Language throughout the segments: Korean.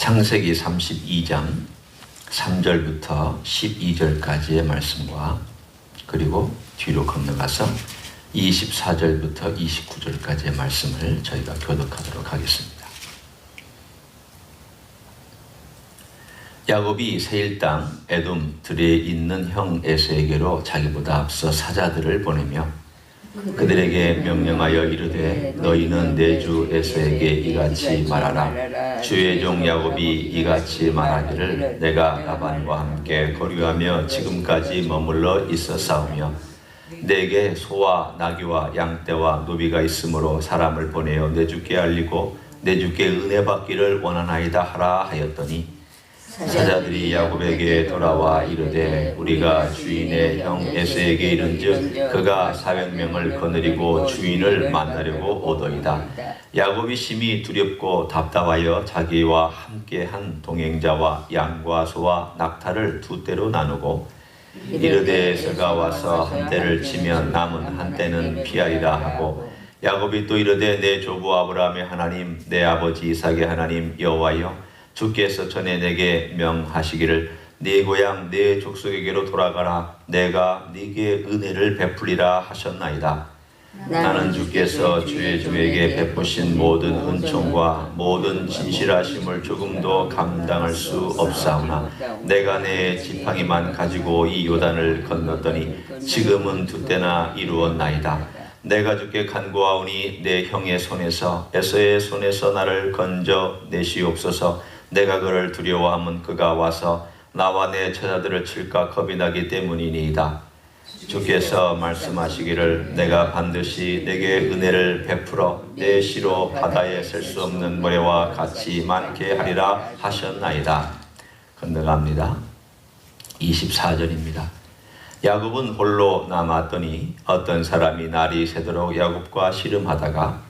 창세기 32장 3절부터 12절까지의 말씀과 그리고 뒤로 건너가서 24절부터 29절까지의 말씀을 저희가 교독하도록 하겠습니다. 야곱이 세일 땅 에돔 들에 있는 형 에서에게로 자기보다 앞서 사자들을 보내며 그들에게 명령하여 이르되 너희는 내 주 에서에게 이같이 말하라. 주의 종 야곱이 이같이 말하기를 내가 라반과 함께 거류하며 지금까지 머물러 싸우며 내게 소와 나귀와 양떼와 노비가 있으므로 사람을 보내어 내 주께 알리고 내 주께 은혜 받기를 원하나이다 하라 하였더니 사자들이 야곱에게 돌아와 이르되 우리가 주인의 형 에서에게 이른즉 그가 사백 명을 거느리고 주인을 만나려고 오더이다. 야곱이 심히 두렵고 답답하여 자기와 함께한 동행자와 양과 소와 낙타를 두 떼로 나누고 이르되 에서가 와서 한 떼를 치면 남은 한 떼는 피하리라 하고 야곱이 또 이르되 내 조부 아브라함의 하나님 내 아버지 이삭의 하나님 여호와여 주께서 전에 내게 명하시기를 네 고향 네 족속에게로 돌아가라 내가 네게 은혜를 베풀리라 하셨나이다. 나는 주께서 주의 종에게 베푸신 모든 은총과 모든 진실하심을 조금도 감당할 수 없사오나 내가 내 지팡이만 가지고 이 요단을 건넜더니 지금은 두 때나 이루었나이다. 내가 주께 간구하오니 내 형의 손에서 에서의 손에서 나를 건져 내시옵소서 내가 그를 두려워하면 그가 와서 나와 내 처자들을 칠까 겁이 나기 때문이니이다. 주께서 말씀하시기를 내가 반드시 내게 은혜를 베풀어 내 시로 바다에 셀 수 없는 모래와 같이 많게 하리라 하셨나이다. 건너갑니다. 24절입니다. 야곱은 홀로 남았더니 어떤 사람이 날이 새도록 야곱과 씨름하다가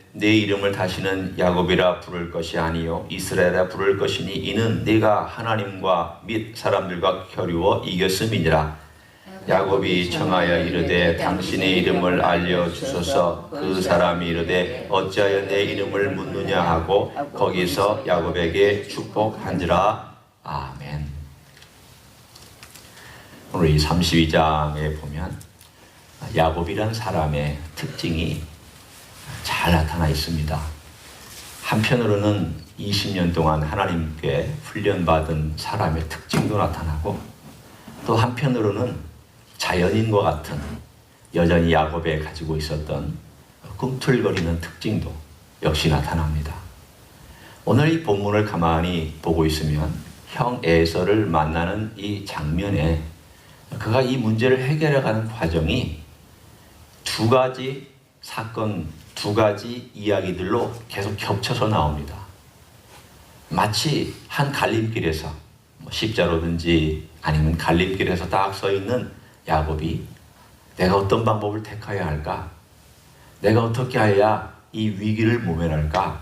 내 이름을 다시는 야곱이라 부를 것이 아니요 이스라엘이라 부를 것이니 이는 네가 하나님과 및 사람들과 겨루어 이겼음이니라. 야곱이 청하여 이르되 당신의 이름을 알려 주소서. 그 사람이 이르되 어찌하여 내 이름을 묻느냐 하고 거기서 야곱에게 축복한지라. 아멘. 오늘 이 32장에 보면 야곱이란 사람의 특징이 잘 나타나 있습니다. 한편으로는 20년 동안 하나님께 훈련받은 사람의 특징도 나타나고 또 한편으로는 자연인과 같은 여전히 야곱에 가지고 있었던 꿈틀거리는 특징도 역시 나타납니다. 오늘 이 본문을 가만히 보고 있으면 형 에서를 만나는 이 장면에 그가 이 문제를 해결해가는 과정이 두 가지 사건 두 가지 이야기들로 계속 겹쳐서 나옵니다. 마치 한 갈림길에서 뭐 십자로든지 아니면 갈림길에서 딱 서 있는 야곱이 내가 어떤 방법을 택해야 할까? 내가 어떻게 해야 이 위기를 모면할까?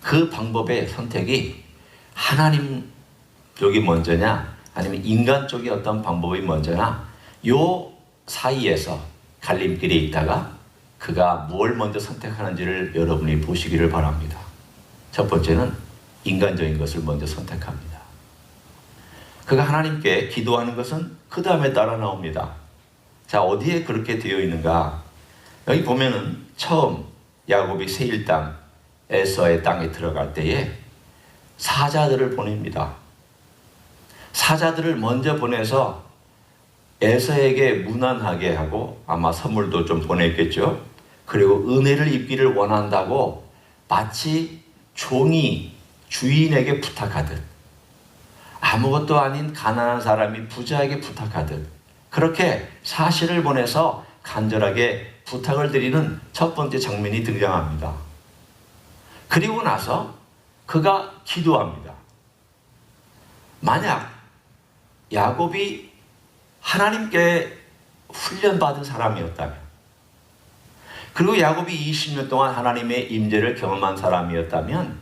그 방법의 선택이 하나님 쪽이 먼저냐, 아니면 인간 쪽이 어떤 방법이 먼저냐, 요 사이에서 갈림길에 있다가 그가 뭘 먼저 선택하는지를 여러분이 보시기를 바랍니다. 첫 번째는 인간적인 것을 먼저 선택합니다. 그가 하나님께 기도하는 것은 그 다음에 따라 나옵니다. 자, 어디에 그렇게 되어 있는가? 여기 보면은 처음 야곱이 세일 땅, 에서의 땅에 들어갈 때에 사자들을 보냅니다. 사자들을 먼저 보내서 에서에게 무난하게 하고 아마 선물도 좀 보냈겠죠. 그리고 은혜를 입기를 원한다고 마치 종이 주인에게 부탁하듯 아무것도 아닌 가난한 사람이 부자에게 부탁하듯 그렇게 사실을 보내서 간절하게 부탁을 드리는 첫 번째 장면이 등장합니다. 그리고 나서 그가 기도합니다. 만약 야곱이 하나님께 훈련받은 사람이었다면 그리고 야곱이 20년 동안 하나님의 임재를 경험한 사람이었다면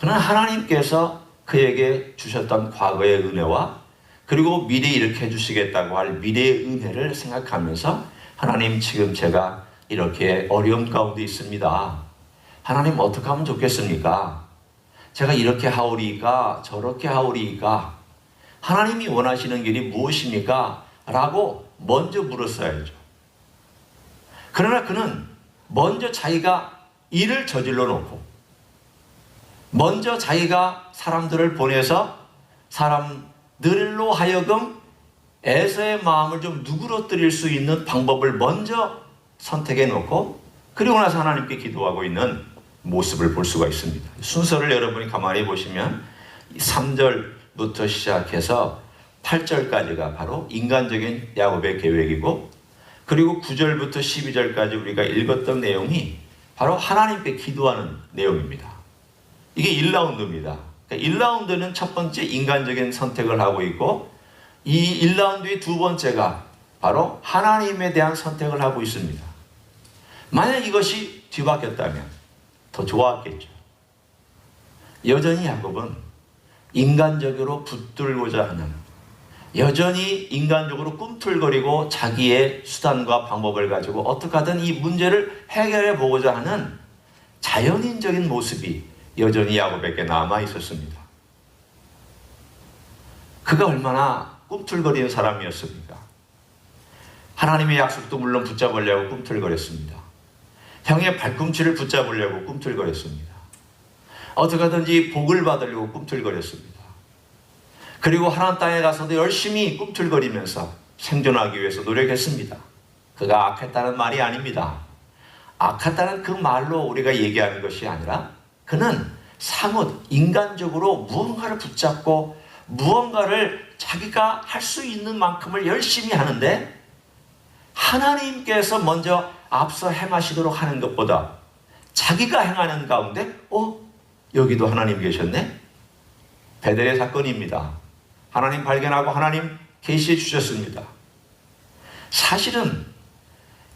그는 하나님께서 그에게 주셨던 과거의 은혜와 그리고 미래 일으켜 주시겠다고 할 미래의 은혜를 생각하면서 하나님 지금 제가 이렇게 어려움 가운데 있습니다. 하나님 어떻게 하면 좋겠습니까? 제가 이렇게 하오리까 저렇게 하오리까 하나님이 원하시는 길이 무엇입니까? 라고 먼저 물었어야죠. 그러나 그는 먼저 자기가 일을 저질러 놓고 먼저 자기가 사람들을 보내서 사람들로 하여금 에서의 마음을 좀 누그러뜨릴 수 있는 방법을 먼저 선택해 놓고 그리고 나서 하나님께 기도하고 있는 모습을 볼 수가 있습니다. 순서를 여러분이 가만히 보시면 3절 부터 시작해서 8절까지가 바로 인간적인 야곱의 계획이고 그리고 9절부터 12절까지 우리가 읽었던 내용이 바로 하나님께 기도하는 내용입니다. 이게 1라운드입니다. 그러니까 1라운드는 첫 번째 인간적인 선택을 하고 있고 이 1라운드의 두 번째가 바로 하나님에 대한 선택을 하고 있습니다. 만약 이것이 뒤바뀌었다면 더 좋았겠죠. 여전히 야곱은 인간적으로 붙들고자 하는 여전히 인간적으로 꿈틀거리고 자기의 수단과 방법을 가지고 어떻게 하든 이 문제를 해결해 보고자 하는 자연인적인 모습이 여전히 야곱에게 남아 있었습니다. 그가 얼마나 꿈틀거리는 사람이었습니까? 하나님의 약속도 물론 붙잡으려고 꿈틀거렸습니다. 형의 발꿈치를 붙잡으려고 꿈틀거렸습니다. 어떻게 하든지 복을 받으려고 꿈틀거렸습니다. 그리고 하나님 땅에 가서도 열심히 꿈틀거리면서 생존하기 위해서 노력했습니다. 그가 악했다는 말이 아닙니다. 악했다는 그 말로 우리가 얘기하는 것이 아니라 그는 사뭇 인간적으로 무언가를 붙잡고 무언가를 자기가 할 수 있는 만큼을 열심히 하는데 하나님께서 먼저 앞서 행하시도록 하는 것보다 자기가 행하는 가운데 어 여기도 하나님 계셨네 베델의 사건입니다. 하나님 발견하고 하나님 계시해 주셨습니다. 사실은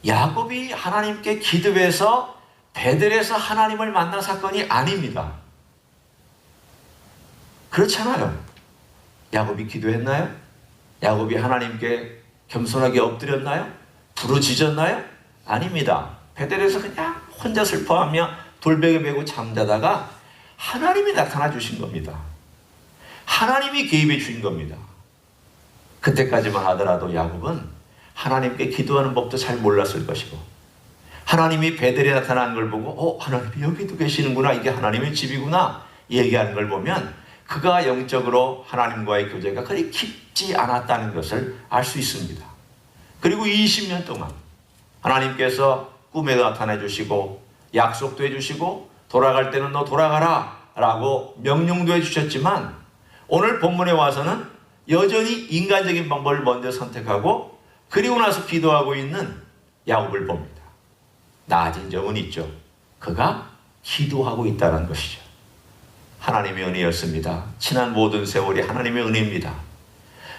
야곱이 하나님께 기도해서 베델에서 하나님을 만난 사건이 아닙니다. 그렇잖아요. 야곱이 기도했나요? 야곱이 하나님께 겸손하게 엎드렸나요? 부르짖었나요? 아닙니다. 베델에서 그냥 혼자 슬퍼하며 돌베개 메고 잠자다가 하나님이 나타나 주신 겁니다. 하나님이 개입해 주신 겁니다. 그때까지만 하더라도 야곱은 하나님께 기도하는 법도 잘 몰랐을 것이고 하나님이 베델에 나타난 걸 보고 어 하나님이 여기도 계시는구나 이게 하나님의 집이구나 얘기하는 걸 보면 그가 영적으로 하나님과의 교제가 그리 깊지 않았다는 것을 알 수 있습니다. 그리고 20년 동안 하나님께서 꿈에 나타내 주시고 약속도 해 주시고 돌아갈 때는 너 돌아가라 라고 명령도 해 주셨지만 오늘 본문에 와서는 여전히 인간적인 방법을 먼저 선택하고 그리고 나서 기도하고 있는 야곱을 봅니다. 나아진 점은 있죠. 그가 기도하고 있다는 것이죠. 하나님의 은혜였습니다. 지난 모든 세월이 하나님의 은혜입니다.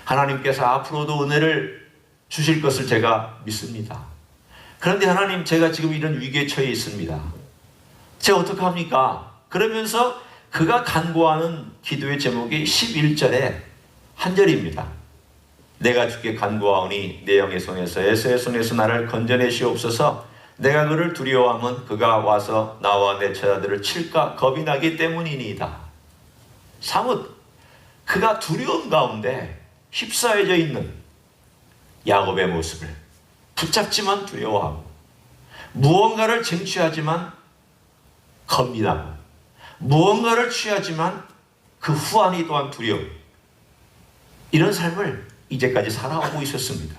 하나님께서 앞으로도 은혜를 주실 것을 제가 믿습니다. 그런데 하나님 제가 지금 이런 위기에 처해 있습니다. 제가 어떡합니까? 그러면서 그가 간구하는 기도의 제목이 11절에 한 절입니다. 내가 주께 간구하오니 내 영의 손에서 에서의 손에서 나를 건져내시옵소서 내가 그를 두려워하면 그가 와서 나와 내 처자들을 칠까 겁이 나기 때문이니이다. 사뭇 그가 두려움 가운데 휩싸여져 있는 야곱의 모습을 붙잡지만 두려워하고 무언가를 쟁취하지만 나고 무언가를 취하지만 그 후안이 또한 두려움 이런 삶을 이제까지 살아오고 있었습니다.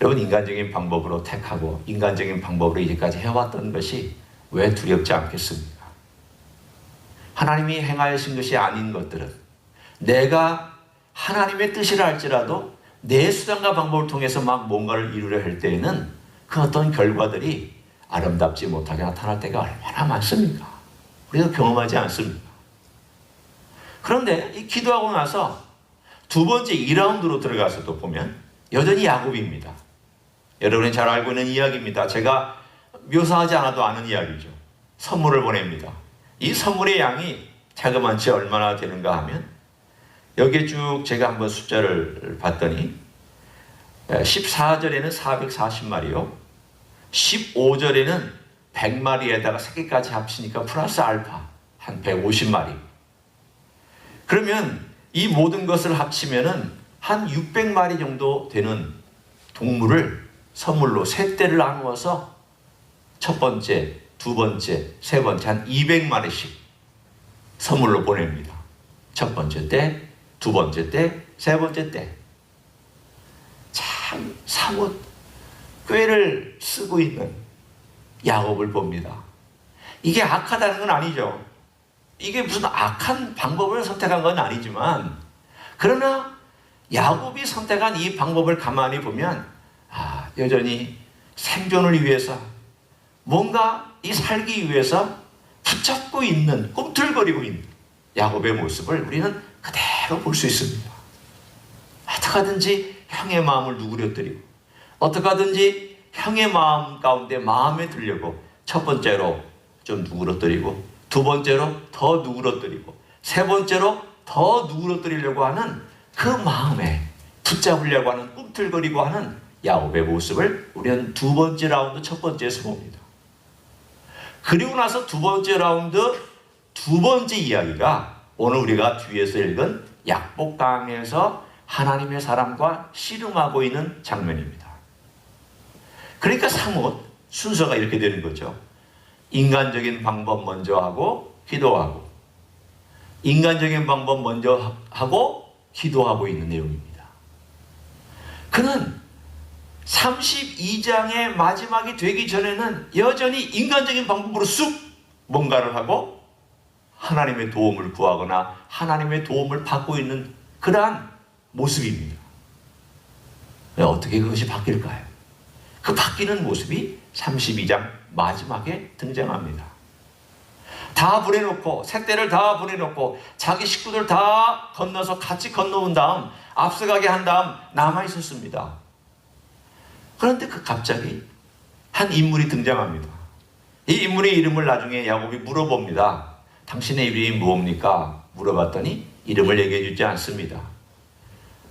여러분 인간적인 방법으로 택하고 인간적인 방법으로 이제까지 해왔던 것이 왜 두렵지 않겠습니까? 하나님이 행하신 것이 아닌 것들은 내가 하나님의 뜻이라 할지라도 내 수단과 방법을 통해서 막 뭔가를 이루려 할 때에는 그 어떤 결과들이 아름답지 못하게 나타날 때가 얼마나 많습니까? 우리도 경험하지 않습니까? 그런데 이 기도하고 나서 두 번째 2라운드로 들어가서도 보면 여전히 야곱입니다. 여러분이 잘 알고 있는 이야기입니다. 제가 묘사하지 않아도 아는 이야기죠. 선물을 보냅니다. 이 선물의 양이 자그만치 얼마나 되는가 하면 여기에 쭉 제가 한번 숫자를 봤더니 14절에는 440마리요. 15절에는 100마리에다가 새끼까지 합치니까 플러스 알파 한 150마리. 그러면 이 모든 것을 합치면은 한 600마리 정도 되는 동물을 선물로 세 대를 나누어서 첫 번째, 두 번째, 세 번째 한 200마리씩 선물로 보냅니다. 첫 번째 때, 두 번째 때, 세 번째 때. 참 사뭇 꾀를 쓰고 있는 야곱을 봅니다. 이게 악하다는 건 아니죠. 이게 무슨 악한 방법을 선택한 건 아니지만 그러나 야곱이 선택한 이 방법을 가만히 보면 아, 여전히 생존을 위해서 뭔가 이 살기 위해서 붙잡고 있는 꿈틀거리고 있는 야곱의 모습을 우리는 그대로 볼 수 있습니다. 어떻게 하든지 형의 마음을 누그려뜨리고 어떻게 하든지 형의 마음 가운데 마음에 들려고 첫 번째로 좀 누그러뜨리고 두 번째로 더 누그러뜨리고 세 번째로 더 누그러뜨리려고 하는 그 마음에 붙잡으려고 하는 꿈틀거리고 하는 야곱의 모습을 우리는 두 번째 라운드 첫 번째에서 봅니다. 그리고 나서 두 번째 라운드 두 번째 이야기가 오늘 우리가 뒤에서 읽은 약복강에서 하나님의 사람과 씨름하고 있는 장면입니다. 그러니까 사뭇 순서가 이렇게 되는 거죠. 인간적인 방법 먼저 하고 기도하고 인간적인 방법 먼저 하고 기도하고 있는 내용입니다. 그는 32장의 마지막이 되기 전에는 여전히 인간적인 방법으로 쑥 뭔가를 하고 하나님의 도움을 구하거나 하나님의 도움을 받고 있는 그러한 모습입니다. 어떻게 그것이 바뀔까요? 그 바뀌는 모습이 32장 마지막에 등장합니다. 다 보내놓고 색대를 다 보내놓고 자기 식구들 다 건너서 같이 건너온 다음 앞서가게 한 다음 남아 있었습니다. 그런데 그 갑자기 한 인물이 등장합니다. 이 인물의 이름을 나중에 야곱이 물어봅니다. 당신의 이름이 무엇입니까? 물어봤더니 이름을 얘기해 주지 않습니다.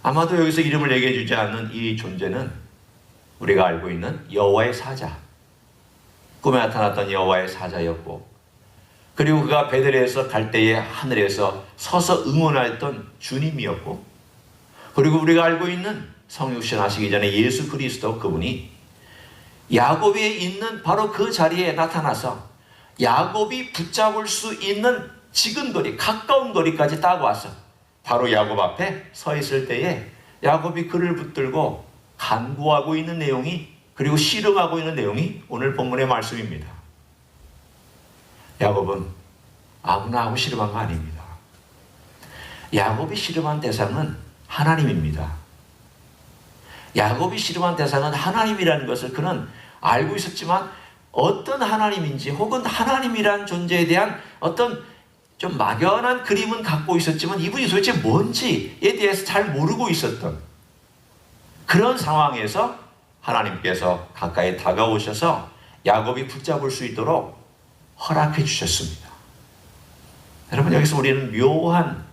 아마도 여기서 이름을 얘기해 주지 않는 이 존재는 우리가 알고 있는 여호와의 사자. 꿈에 나타났던 여호와의 사자였고 그리고 그가 베들레에서 갈 때에 하늘에서 서서 응원했던 주님이었고 그리고 우리가 알고 있는 성육신 하시기 전에 예수 그리스도 그분이 야곱에 있는 바로 그 자리에 나타나서 야곱이 붙잡을 수 있는 지근 거리, 가까운 거리까지 딱 와서 바로 야곱 앞에 서 있을 때에 야곱이 그를 붙들고 간구하고 있는 내용이 그리고 씨름하고 있는 내용이 오늘 본문의 말씀입니다. 야곱은 아무나 하고 씨름한 거 아닙니다. 야곱이 씨름한 대상은 하나님입니다. 야곱이 씨름한 대상은 하나님이라는 것을 그는 알고 있었지만 어떤 하나님인지 혹은 하나님이란 존재에 대한 어떤 좀 막연한 그림은 갖고 있었지만 이분이 도대체 뭔지에 대해서 잘 모르고 있었던 그런 상황에서 하나님께서 가까이 다가오셔서 야곱이 붙잡을 수 있도록 허락해 주셨습니다. 여러분 여기서 우리는 묘한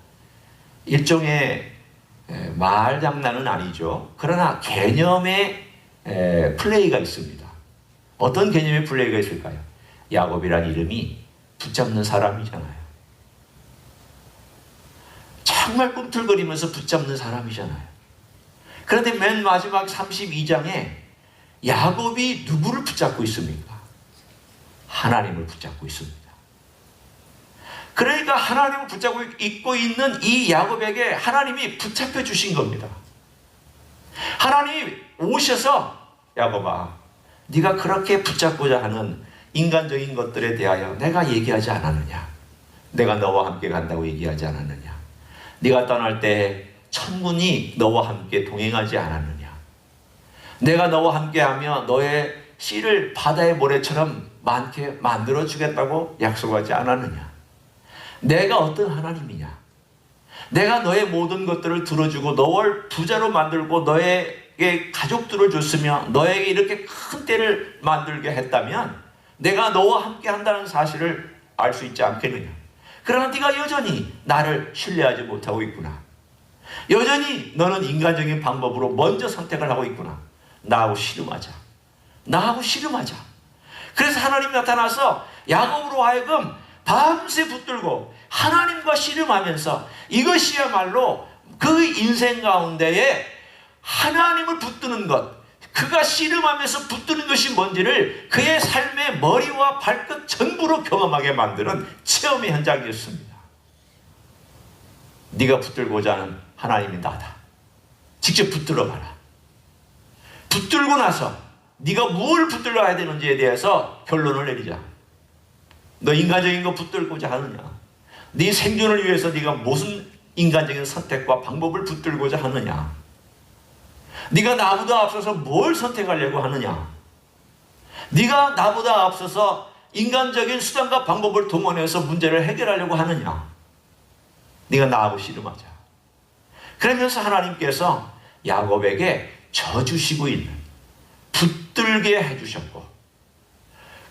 일종의 말 장난은 아니죠. 그러나 개념의 플레이가 있습니다. 어떤 개념의 플레이가 있을까요? 야곱이란 이름이 붙잡는 사람이잖아요. 정말 꿈틀거리면서 붙잡는 사람이잖아요. 그런데 맨 마지막 32장에 야곱이 누구를 붙잡고 있습니까? 하나님을 붙잡고 있습니다. 그러니까 하나님을 붙잡고 있고 있는 이 야곱에게 하나님이 붙잡혀 주신 겁니다. 하나님이 오셔서 야곱아, 네가 그렇게 붙잡고자 하는 인간적인 것들에 대하여 내가 얘기하지 않았느냐? 내가 너와 함께 간다고 얘기하지 않았느냐? 네가 떠날 때 천군이 너와 함께 동행하지 않았느냐? 내가 너와 함께하며 너의 씨를 바다의 모래처럼 많게 만들어 주겠다고 약속하지 않았느냐? 내가 어떤 하나님이냐? 내가 너의 모든 것들을 들어주고 너를 부자로 만들고 너에게 가족들을 줬으며 너에게 이렇게 큰 때를 만들게 했다면 내가 너와 함께 한다는 사실을 알 수 있지 않겠느냐. 그러나 네가 여전히 나를 신뢰하지 못하고 있구나. 여전히 너는 인간적인 방법으로 먼저 선택을 하고 있구나. 나하고 씨름하자. 나하고 씨름하자. 그래서 하나님 나타나서 야곱으로 하여금 밤새 붙들고 하나님과 씨름하면서 이것이야말로 그 인생 가운데에 하나님을 붙드는 것, 그가 씨름하면서 붙드는 것이 뭔지를 그의 삶의 머리와 발끝 전부로 경험하게 만드는 체험의 현장이었습니다. 네가 붙들고자 하는 하나님이 나다. 직접 붙들어 봐라. 붙들고 나서 네가 뭘 붙들어야 되는지에 대해서 결론을 내리자. 너 인간적인 거 붙들고자 하느냐? 네 생존을 위해서 네가 무슨 인간적인 선택과 방법을 붙들고자 하느냐? 네가 나보다 앞서서 뭘 선택하려고 하느냐? 네가 나보다 앞서서 인간적인 수단과 방법을 동원해서 문제를 해결하려고 하느냐? 네가 나하고 씨름하자. 그러면서 하나님께서 야곱에게 져주시고 있는 붙들게 해주셨고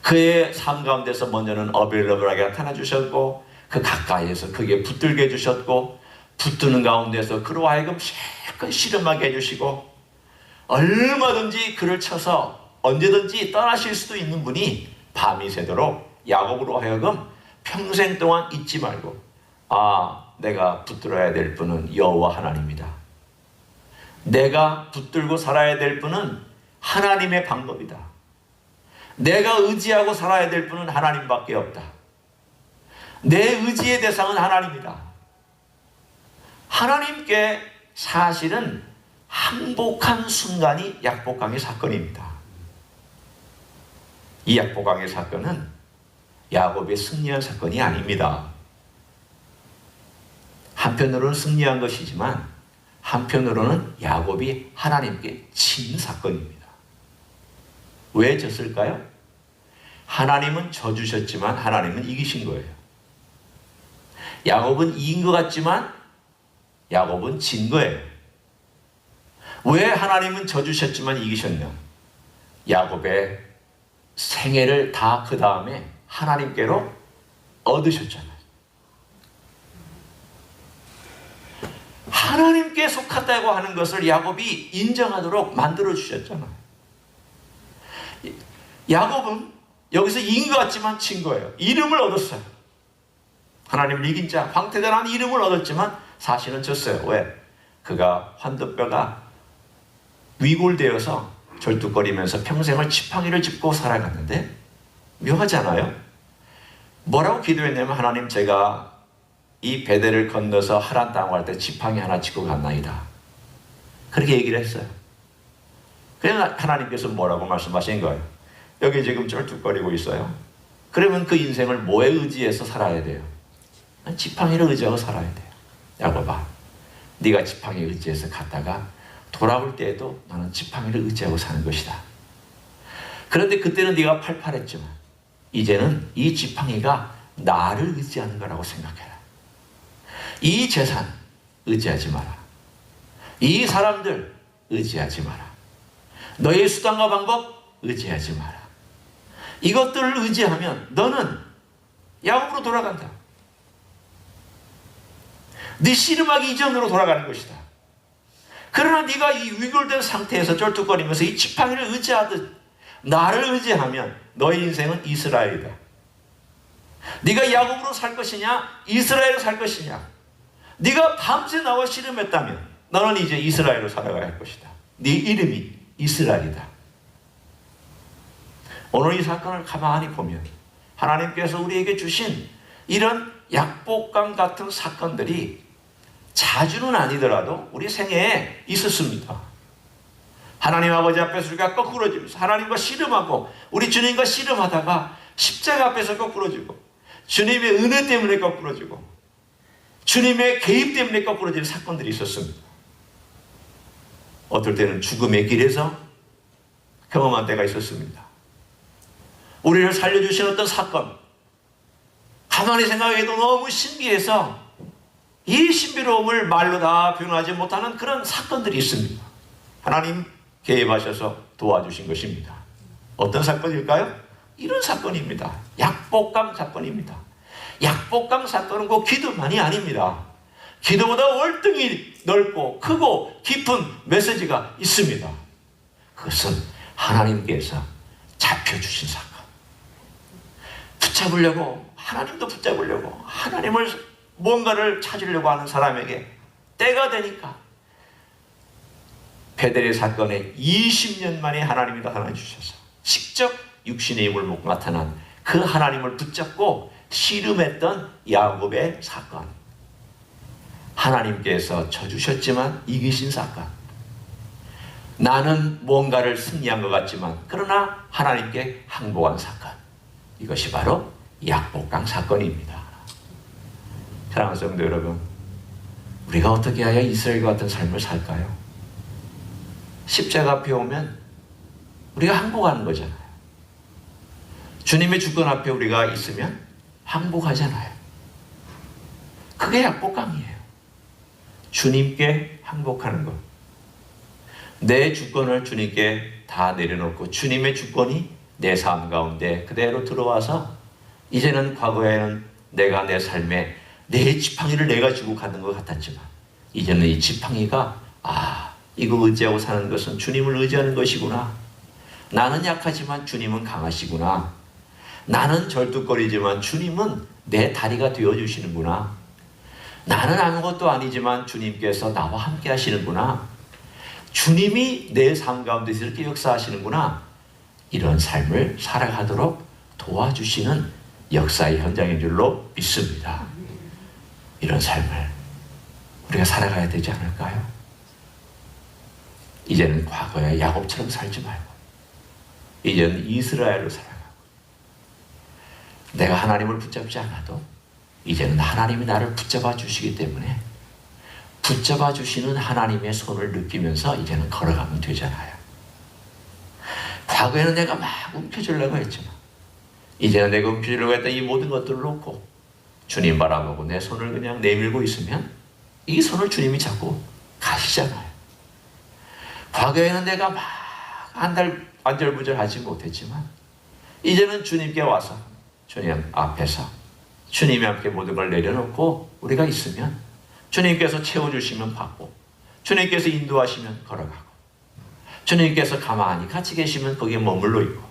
그의 삶 가운데서 먼저는 어빌러블하게 나타나 주셨고 그 가까이에서 그게 붙들게 해주셨고 붙드는 가운데서 그로 하여금 실컷 씨름하게 해주시고 얼마든지 그를 쳐서 언제든지 떠나실 수도 있는 분이 밤이 새도록 야곱으로 하여금 평생 동안 잊지 말고 아 내가 붙들어야 될 분은 여호와 하나님이다. 내가 붙들고 살아야 될 분은 하나님의 방법이다. 내가 의지하고 살아야 될 분은 하나님밖에 없다. 내 의지의 대상은 하나님이다. 하나님께 사실은 항복한 순간이 약복강의 사건입니다. 이 약복강의 사건은 야곱의 승리한 사건이 아닙니다. 한편으로는 승리한 것이지만 한편으로는 야곱이 하나님께 진 사건입니다. 왜 졌을까요? 하나님은 져주셨지만 하나님은 이기신 거예요. 야곱은 이긴 것 같지만 야곱은 진 거예요. 왜 하나님은 져주셨지만 이기셨냐? 야곱의 생애를 다 그 다음에 하나님께로 얻으셨잖아요. 하나님께 속하다고 하는 것을 야곱이 인정하도록 만들어 주셨잖아요. 야곱은 여기서 이긴 것 같지만 진 거예요. 이름을 얻었어요. 하나님을 이긴 자, 황태자라는 이름을 얻었지만 사실은 졌어요. 왜? 그가 환도뼈가 위골되어서 절뚝거리면서 평생을 지팡이를 짚고 살아갔는데 묘하잖아요. 뭐라고 기도했냐면 하나님 제가 이 베델을 건너서 하란 땅을 갈때 지팡이 하나 짚고 갔나이다. 그렇게 얘기를 했어요. 그래서 하나님께서 뭐라고 말씀하신 거예요? 여기 지금 쩔뚝거리고 있어요. 그러면 그 인생을 뭐에 의지해서 살아야 돼요? 지팡이를 의지하고 살아야 돼요. 야곱아, 네가 지팡이 의지해서 갔다가 돌아올 때에도 나는 지팡이를 의지하고 사는 것이다. 그런데 그때는 네가 팔팔했지만 이제는 이 지팡이가 나를 의지하는 거라고 생각해라. 이 재산 의지하지 마라. 이 사람들 의지하지 마라. 너의 수단과 방법 의지하지 마라. 이것들을 의지하면 너는 야곱으로 돌아간다. 네 씨름하기 이전으로 돌아가는 것이다. 그러나 네가 이 위골된 상태에서 쩔뚝거리면서 이 지팡이를 의지하듯 나를 의지하면 너의 인생은 이스라엘이다. 네가 야곱으로 살 것이냐 이스라엘로 살 것이냐 네가 밤새 나와 씨름했다면 너는 이제 이스라엘로 살아가야 할 것이다. 네 이름이 이스라엘이다. 오늘 이 사건을 가만히 보면 하나님께서 우리에게 주신 이런 약복강 같은 사건들이 자주는 아니더라도 우리 생애에 있었습니다. 하나님 아버지 앞에서 우리가 거꾸러지면서 하나님과 씨름하고 우리 주님과 씨름하다가 십자가 앞에서 거꾸러지고 주님의 은혜 때문에 거꾸러지고 주님의 개입 때문에 거꾸러지는 사건들이 있었습니다. 어떨 때는 죽음의 길에서 경험한 때가 있었습니다. 우리를 살려주신 어떤 사건 가만히 생각해도 너무 신기해서 이 신비로움을 말로 다 표현하지 못하는 그런 사건들이 있습니다. 하나님 개입하셔서 도와주신 것입니다. 어떤 사건일까요? 이런 사건입니다. 약복강 사건입니다. 약복강 사건은 그 기도만이 아닙니다. 기도보다 월등히 넓고 크고 깊은 메시지가 있습니다. 그것은 하나님께서 잡혀주신 사건. 붙잡으려고, 하나님도 붙잡으려고, 하나님을 뭔가를 찾으려고 하는 사람에게 때가 되니까 베델의 사건에 20년 만에 하나님이 나타나 주셔서 직접 육신의 힘을 먹고 나타난 그 하나님을 붙잡고 씨름했던 야곱의 사건. 하나님께서 져주셨지만 이기신 사건. 나는 뭔가를 승리한 것 같지만 그러나 하나님께 항복한 사건. 이것이 바로 약복강 사건입니다. 사랑하는 성도 여러분, 우리가 어떻게 해야 이스라엘과 같은 삶을 살까요? 십자가 앞에 오면 우리가 항복하는 거잖아요. 주님의 주권 앞에 우리가 있으면 항복하잖아요. 그게 약복강이에요. 주님께 항복하는 것. 내 주권을 주님께 다 내려놓고 주님의 주권이 내 삶 가운데 그대로 들어와서 이제는 과거에는 내가 내 삶에 내 지팡이를 내가 쥐고 가는 것 같았지만 이제는 이 지팡이가 아 이거 의지하고 사는 것은 주님을 의지하는 것이구나. 나는 약하지만 주님은 강하시구나. 나는 절뚝거리지만 주님은 내 다리가 되어 주시는구나. 나는 아무것도 아니지만 주님께서 나와 함께 하시는구나. 주님이 내 삶 가운데서 이렇게 역사하시는구나. 이런 삶을 살아가도록 도와주시는 역사의 현장인 줄로 믿습니다. 이런 삶을 우리가 살아가야 되지 않을까요? 이제는 과거의 야곱처럼 살지 말고 이제는 이스라엘로 살아가고 내가 하나님을 붙잡지 않아도 이제는 하나님이 나를 붙잡아 주시기 때문에 붙잡아 주시는 하나님의 손을 느끼면서 이제는 걸어가면 되잖아요. 과거에는 내가 막 움켜쥐려고 했지만 이제는 내가 움켜쥐려고 했던 이 모든 것들을 놓고 주님 바라보고 내 손을 그냥 내밀고 있으면 이 손을 주님이 잡고 가시잖아요. 과거에는 내가 막 안달 안절부절하지 못했지만 이제는 주님께 와서 주님 앞에서 주님이 함께 모든 걸 내려놓고 우리가 있으면 주님께서 채워주시면 받고 주님께서 인도하시면 걸어가고 주님께서 가만히 같이 계시면 거기에 머물러 있고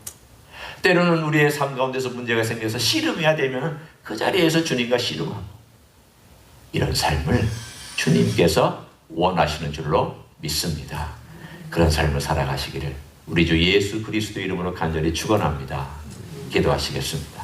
때로는 우리의 삶 가운데서 문제가 생겨서 씨름해야 되면 그 자리에서 주님과 씨름하고 이런 삶을 주님께서 원하시는 줄로 믿습니다. 그런 삶을 살아가시기를 우리 주 예수 그리스도 이름으로 간절히 축원합니다. 기도하시겠습니다.